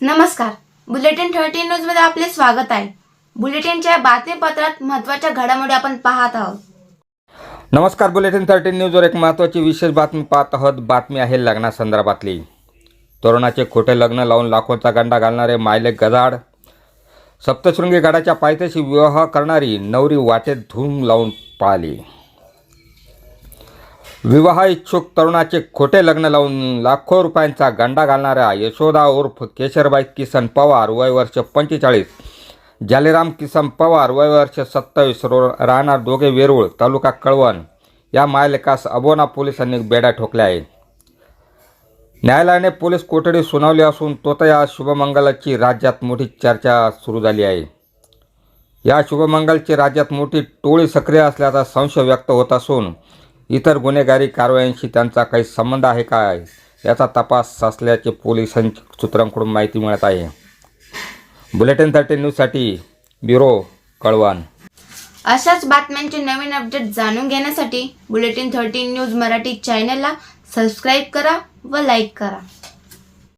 नमस्कार. Bulletin thirteen न्यूजमध्ये आपले स्वागत आहे. बुलेटिनच्या बातमीपत्रात महत्त्वाच्या घडामोडी आपण पाहत आहोत. नमस्कार बुलेटिन थर्टीन न्यूजवर एक महत्त्वाची विशेष बातमी पाहत आहोत. बातमी आहे लग्नासंदर्भातली. तरुणाचे खोटे लग्न लावून लाखोंचा गंडा घालणारे मायले गजाड. सप्तशृंगी गडाच्या पायथ्याशी विवाह करणारी नवरी वाटेत धूम लावून पाळली विवाह इच्छुक तरुणाचे खोटे लग्न लावून लाखो रुपयांचा गंडा घालणाऱ्या यशोदा उर्फ केशरबाई किसन पवार वय वर्ष पंचेचाळीस. जालेराम किसन पवार वय वर्ष सत्तावीस. रो राहणार दोघे वेरूळ तालुका कळवण. या मायलेकास अबोना पोलिसांनी बेड्या ठोकल्या आहे न्यायालयाने पोलीस कोठडी सुनावली असून तोता या शुभमंगलाची राज्यात मोठी चर्चा सुरू झाली आहे. या शुभमंगलची राज्यात मोठी टोळी सक्रिय असल्याचा संशय व्यक्त होत असून इतर गुन्हेगारी कारवायांशी त्यांचा काही संबंध आहे काय याचा तपास असल्याचे पोलिसांच्या सूत्रांकडून माहिती मिळत आहे. बुलेटिन थर्टी न्यूजसाठी ब्युरो कळवान अशाच बातम्यांचे नवीन अपडेट जाणून घेण्यासाठी बुलेटिन थर्टीन न्यूज मराठी चॅनलला सबस्क्राईब करा व लाईक करा.